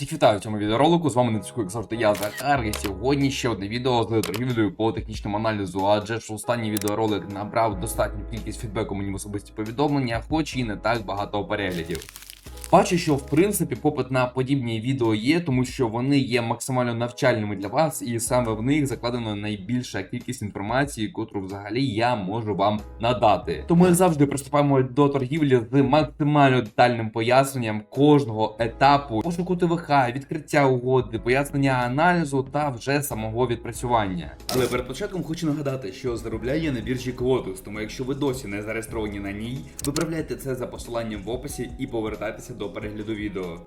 Всіх вітаю в цьому відеоролику. З вами не як завжди я Захар. І сьогодні ще одне відео з торгівлею по технічному аналізу. Адже ж останній відеоролик набрав достатню кількість фідбеку мені в особисті повідомлення, хоч і не так багато переглядів. Бачу, що в принципі попит на подібні відео є, тому що вони є максимально навчальними для вас, і саме в них закладено найбільша кількість інформації, котру взагалі я можу вам надати. Тому як завжди приступаємо до торгівлі з максимально детальним поясненням кожного етапу пошуку ТВХ, відкриття угоди, пояснення аналізу та вже самого відпрацювання. Але перед початком хочу нагадати, що заробляє на біржі Quotus, тому якщо ви досі не зареєстровані на ній, виправляйте це за посиланням в описі і повертайтеся до перегляду відео.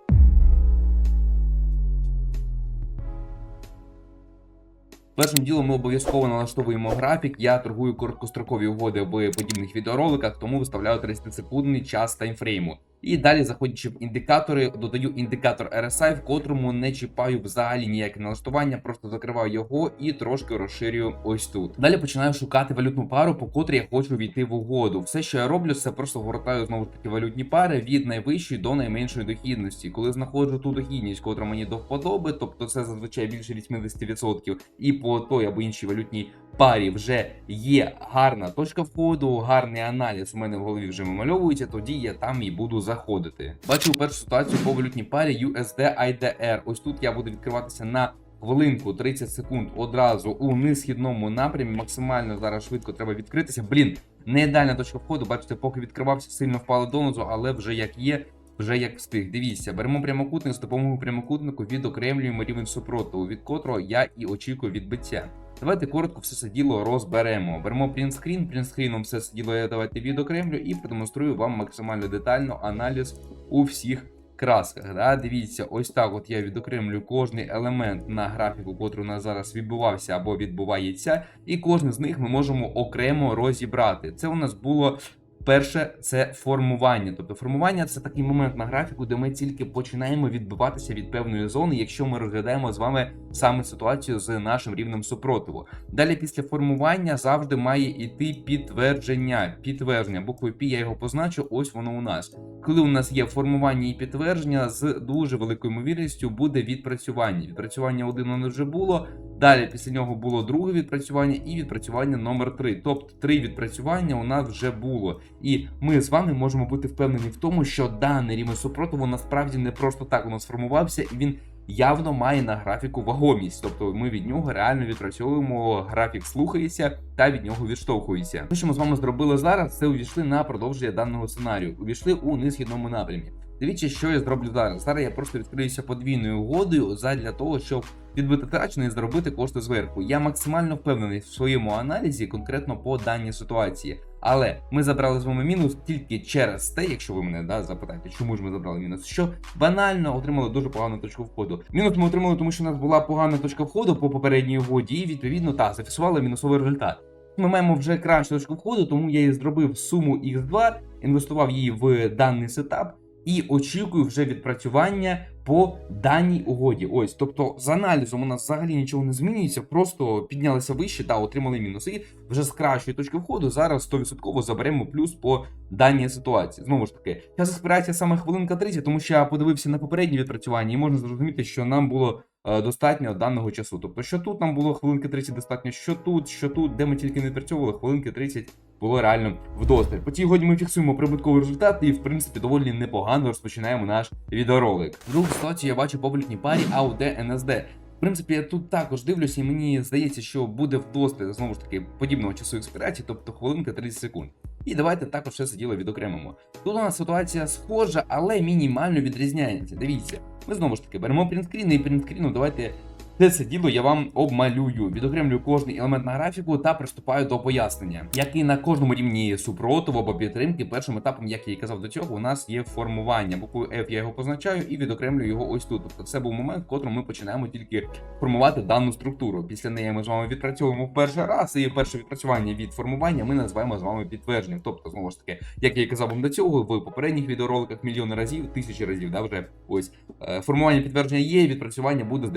Першим ділом ми обов'язково налаштовуємо графік. Я торгую короткострокові угоди в подібних відеороликах, тому виставляю 30-секундний час таймфрейму. І далі, заходячи в індикатори, додаю індикатор RSI, в котрому не чіпаю взагалі ніяке налаштування, просто закриваю його і трошки розширюю ось тут. Далі починаю шукати валютну пару, по котрій я хочу війти в угоду. Все, що я роблю, це просто гортаю знову ж таки валютні пари від найвищої до найменшої дохідності. Коли знаходжу ту дохідність, котра мені до вподоби, тобто це зазвичай більше 80%, і по той або іншій валютній парі вже є гарна точка входу, гарний аналіз у мене в голові вже вимальовується, тоді я там і буду заходити. Бачу першу ситуацію по валютній парі USD IDR. Ось тут я буду відкриватися на хвилинку 30 секунд одразу у несхідному напрямі. Максимально зараз швидко треба відкритися. Блін, не ідеальна точка входу. Бачите, поки відкривався, сильно впало донизу, але вже як є. Вже як встиг, дивіться, беремо прямокутник з допомогою прямокутнику відокремлюємо рівень супротиву, від котрого я і очікую відбиття. Давайте коротко все це діло розберемо. Беремо принтскрін, принтскріном все це діло я давайте відокремлю і продемонструю вам максимально детально аналіз у всіх красках. Да? Дивіться, ось так от я відокремлю кожний елемент на графіку, котрий у нас зараз відбувався або відбувається, і кожен з них ми можемо окремо розібрати. Це у нас було. Перше це формування. Тобто формування це такий момент на графіку, де ми тільки починаємо відбиватися від певної зони, якщо ми розглядаємо з вами саме ситуацію з нашим рівнем супротиву. Далі після формування завжди має йти підтвердження. Підтвердження буквою P я його позначу. Ось воно у нас. Коли у нас є формування і підтвердження, з дуже великою ймовірністю буде відпрацювання. Відпрацювання один у вже було. Далі після нього було друге відпрацювання і відпрацювання номер 3. Тобто три відпрацювання у нас вже було. І ми з вами можемо бути впевнені в тому, що даний рівень супротиву насправді не просто так у нас сформувався, і він явно має на графіку вагомість. Тобто ми від нього реально відпрацьовуємо, графік слухається та від нього відштовхується. Те, що ми з вами зробили зараз, це увійшли на продовження даного сценарію. Увійшли у несхідному напрямі. Дивіться, що я зроблю зараз. Зараз я просто відкриюся подвійною угодою задля того, щоб відбити трачене і зробити кошти зверху. Я максимально впевнений в своєму аналізі конкретно по даній ситуації. Але ми забрали з вами мінус тільки через те, якщо ви мене да, запитаєте, чому ж ми забрали мінус, що банально отримали дуже погану точку входу. Мінус ми отримали, тому що у нас була погана точка входу по попередній угоді, і відповідно та зафіксували мінусовий результат. Ми маємо вже кращу точку входу, тому я її зробив суму X2, інвестував її в даний сетап і очікую вже відпрацювання по даній угоді. Ось, тобто з аналізом у нас взагалі нічого не змінюється, просто піднялися вище та отримали мінус. І вже з кращої точки входу зараз 100% заберемо плюс по даній ситуації. Знову ж таки, зараз спирається саме хвилинка 30, тому що я подивився на попередні відпрацювання, і можна зрозуміти, що нам було. е, Достатньо даного часу. Тобто, що тут нам було хвилинки 30 достатньо, що тут, що тут, де ми тільки не відпрацьовували, хвилинки 30 було реально вдосталь. По цій годі ми фіксуємо прибутковий результат і, в принципі, доволі непогано розпочинаємо наш відеоролик. Другу ситуацію я бачу по валютній парі AUD NSD. В принципі, я тут також дивлюся, і мені здається, що буде вдосталь знову ж таки подібного часу експірації, тобто хвилинка 30 секунд. І давайте також все це діло відокремимо. Тут у нас ситуація схожа, але мінімально відрізняється. Дивіться, ми знову ж таки беремо принтскрін і принтскріну давайте це це діло я вам обмалюю, відокремлю кожний елемент на графіку та приступаю до пояснення. Як і на кожному рівні супротиву або підтримки, першим етапом, як я і казав до цього, у нас є формування. Буквою F я його позначаю і відокремлю його ось тут. Тобто це був момент, в котрому ми починаємо тільки формувати дану структуру. Після неї ми з вами відпрацьовуємо перший раз, і перше відпрацювання від формування ми називаємо з вами підтвердженням. Тобто, знову ж таки, як я і казав вам до цього, в попередніх відеороликах мільйони разів, тисячі разів, да, вже ось е, формування підтвердження є, відпрацювання буде з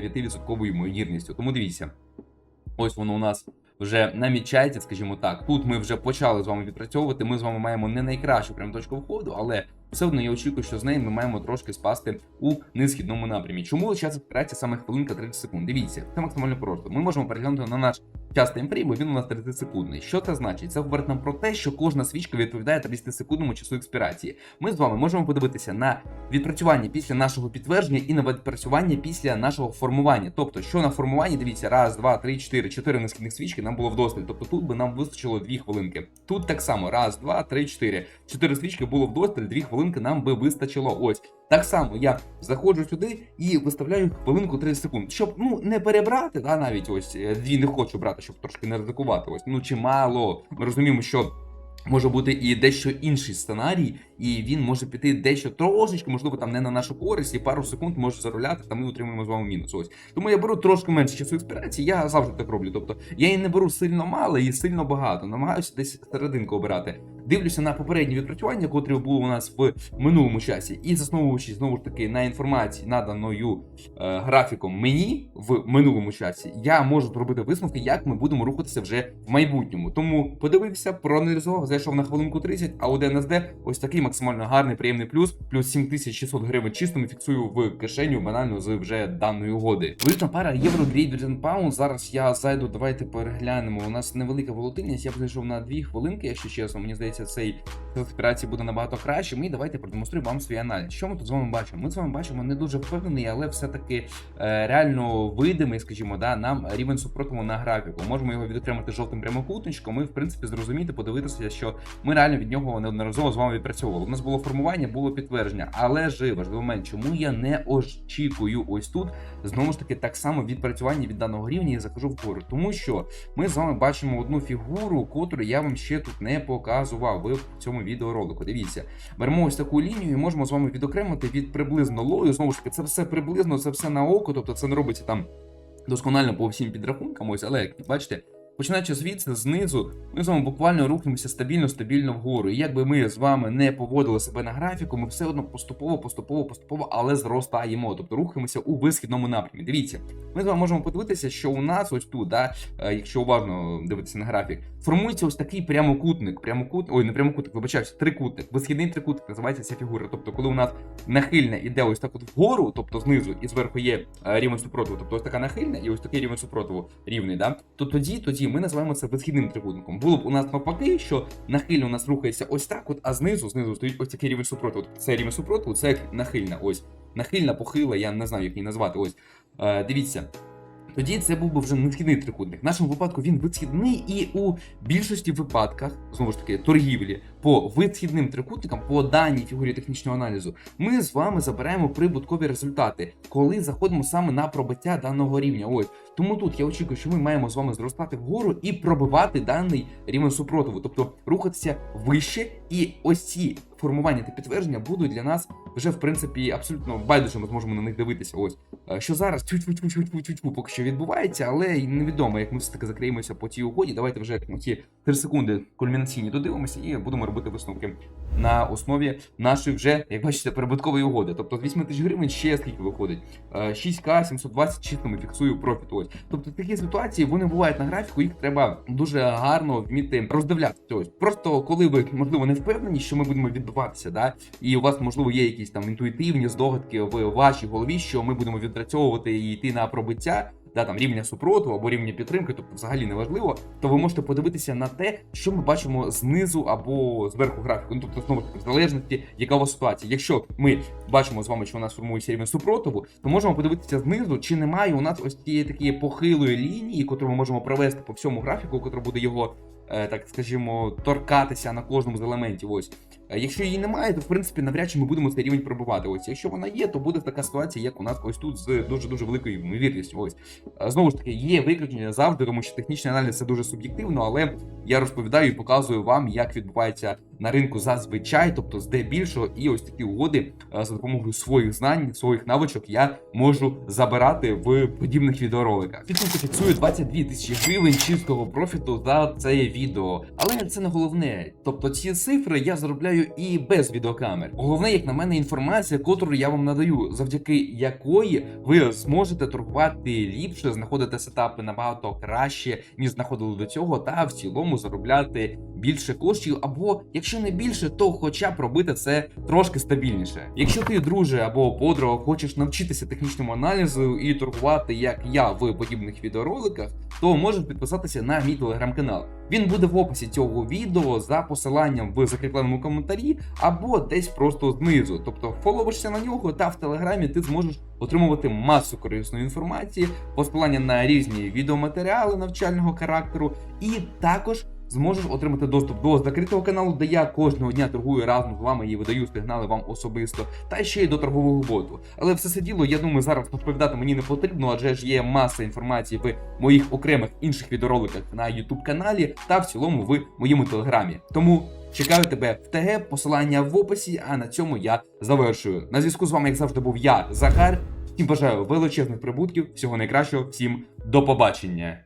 99% ймовірністю. Тому дивіться, ось воно у нас вже намічається, скажімо так. Тут ми вже почали з вами відпрацьовувати. Ми з вами маємо не найкращу прям точку входу, але все одно я очікую, що з нею ми маємо трошки спасти у несхідному напрямі. Чому зараз експірації саме хвилинка 30 секунд? Дивіться, це максимально просто. Ми можемо переглянути на наш час таймфрейм, бо він у нас 30 секундний. Що це значить? Це говорить нам про те, що кожна свічка відповідає 30 секундному часу експірації. Ми з вами можемо подивитися на відпрацювання після нашого підтвердження і на відпрацювання після нашого формування. Тобто, що на формуванні, дивіться, раз, два, три, чотири, чотири нескільних свічки нам було вдосталь. Тобто тут би нам вистачило дві хвилинки. Тут так само, раз, два, три, чотири. Чотири свічки було вдосталь, дві хвилинки нам би вистачило. Ось. Так само я заходжу сюди і виставляю хвилинку 30 секунд, щоб ну не перебрати, да, навіть ось е, дві не хочу брати, щоб трошки не ризикувати. Ось ну чимало. Ми розуміємо, що. Може бути і дещо інший сценарій, і він може піти дещо трошечки, можливо, там не на нашу користь, і пару секунд може заруляти, та ми отримуємо з вами мінус. Ось тому я беру трошки менше часу експірації, я завжди так роблю. Тобто я і не беру сильно мало і сильно багато. Намагаюся десь серединку обирати. Дивлюся на попередні відпрацювання, котрі були у нас в минулому часі, і засновуючись знову ж таки на інформації, наданою е, графіком мені в минулому часі, я можу зробити висновки, як ми будемо рухатися вже в майбутньому. Тому подивився, проаналізував, зайшов на хвилинку 30, а у ДНСД ось такий максимально гарний приємний плюс, плюс 7600 гривень чистими фіксую в кишеню банально з вже даної угоди. Валютна пара євро Britain Pound. Зараз я зайду, давайте переглянемо. У нас невелика волатильність. Я б зайшов на 2 хвилинки, якщо чесно. Мені здається, цей операції буде набагато краще. Ми давайте продемонструю вам свій аналіз. Що ми тут з вами бачимо? Ми з вами бачимо не дуже впевнений, але все-таки е, реально видимий, скажімо, да, нам рівень супротиву на графіку. Можемо його відокремити жовтим прямокутничком. і, в принципі зрозуміти, подивитися, що ми реально від нього неодноразово з вами відпрацьовували. У нас було формування, було підтвердження, але ж важливий момент, чому я не очікую ось тут знову ж таки так само відпрацювання від даного рівня і захожу вгору, тому що ми з вами бачимо одну фігуру, котру я вам ще тут не показував. Ви в цьому відеоролику. Дивіться, беремо ось таку лінію і можемо з вами відокремити від приблизно лою. Знову ж таки, це все приблизно, це все на око, тобто це не робиться там досконально по всім підрахункам. Ось, але як бачите. Починаючи звідси, знизу, ми з вами буквально рухаємося стабільно, стабільно вгору. І якби ми з вами не поводили себе на графіку, ми все одно поступово, поступово, поступово, але зростаємо. Тобто рухаємося у висхідному напрямі. Дивіться, ми з вами можемо подивитися, що у нас ось тут, да, е, якщо уважно дивитися на графік, формується ось такий прямокутник. Прямокутник, ой, не прямокутник, вибачаюся, трикутник. Висхідний трикутник називається ця фігура. Тобто, коли у нас нахильна іде ось так от вгору, тобто знизу і зверху є е, рівень супротиву, тобто ось така нахильна і ось такий рівень супротиву рівний, да, то тоді, тоді ми називаємо це висхідним трикутником. Було б у нас навпаки, що нахильно у нас рухається ось так, от, а знизу, знизу стоїть ось такий рівень супротиву. Це рівень супротиву, це як нахильна. Ось нахильна, похила, я не знаю, як її назвати. Ось е, дивіться. Тоді це був би вже несхідний трикутник. В нашому випадку він висхідний, і у більшості випадках, знову ж таки, торгівлі по висхідним трикутникам, по даній фігурі технічного аналізу, ми з вами забираємо прибуткові результати, коли заходимо саме на пробиття даного рівня. Ось тому тут я очікую, що ми маємо з вами зростати вгору і пробивати даний рівень супротиву, тобто рухатися вище, і ось ці формування та підтвердження будуть для нас вже в принципі абсолютно байдуже. Ми зможемо на них дивитися. Ось Е, що зараз поки що відбувається, але невідомо, як ми все таки закриємося по цій угоді. Давайте вже ті 3 секунди кульмінаційні додивимося і будемо робити висновки на основі нашої вже, як бачите, прибуткової угоди. Тобто з 8 тисяч гривень ще скільки виходить? Е, 6К 720 чистими фіксую профіт. Ось. Тобто такі ситуації вони бувають на графіку, їх треба дуже гарно вміти роздивлятися. Ось просто коли ви можливо не впевнені, що ми будемо відбуватися, да, і у вас можливо є якісь там інтуїтивні здогадки в вашій голові, що ми будемо відпрацьовувати і йти на пробиття. Да, там рівня супротиву або рівня підтримки, тобто взагалі не важливо, то ви можете подивитися на те, що ми бачимо знизу або зверху графіку. Ну тобто знову ж таки, в залежності, яка у вас ситуація. Якщо ми бачимо з вами, що у нас формується рівень супротиву, то можемо подивитися знизу, чи немає у нас ось цієї такої похилої лінії, яку ми можемо провести по всьому графіку, котра буде його. Е, Так скажімо, торкатися на кожному з елементів. Ось Е, Якщо її немає, то в принципі навряд чи ми будемо цей рівень пробувати. Ось якщо вона є, то буде така ситуація, як у нас ось тут з дуже дуже великою ймовірністю. Ось Е, знову ж таки, є виключення завжди, тому що технічний аналіз це дуже суб'єктивно, але я розповідаю і показую вам, як відбувається на ринку зазвичай, тобто здебільшого, і ось такі угоди е, за допомогою своїх знань, своїх навичок я можу забирати в подібних відеороликах. Підсумку фіксую 22 тисячі гривень чистого профіту за це відео. Але це не головне. Тобто ці цифри я заробляю і без відеокамер. Головне, як на мене, інформація, котру я вам надаю, завдяки якої ви зможете торгувати ліпше, знаходити сетапи набагато краще, ніж знаходили до цього, та в цілому заробляти більше коштів. Або якщо якщо не більше, то хоча б робити це трошки стабільніше. Якщо ти, друже або подруга, хочеш навчитися технічному аналізу і торгувати, як я в подібних відеороликах, то можеш підписатися на мій телеграм-канал. Він буде в описі цього відео за посиланням в закріпленому коментарі або десь просто знизу. Тобто фоловишся на нього, та в телеграмі ти зможеш отримувати масу корисної інформації, посилання на різні відеоматеріали навчального характеру, і також зможеш отримати доступ до закритого каналу, де я кожного дня торгую разом з вами і видаю сигнали вам особисто, та ще й до торгового боту. Але все це діло, я думаю, зараз розповідати мені не потрібно, адже ж є маса інформації в моїх окремих інших відеороликах на YouTube каналі та в цілому в моєму телеграмі. Тому чекаю тебе в ТГ, посилання в описі. А на цьому я завершую. На зв'язку з вами, як завжди, був я, Захар. Всім бажаю величезних прибутків, всього найкращого, всім до побачення.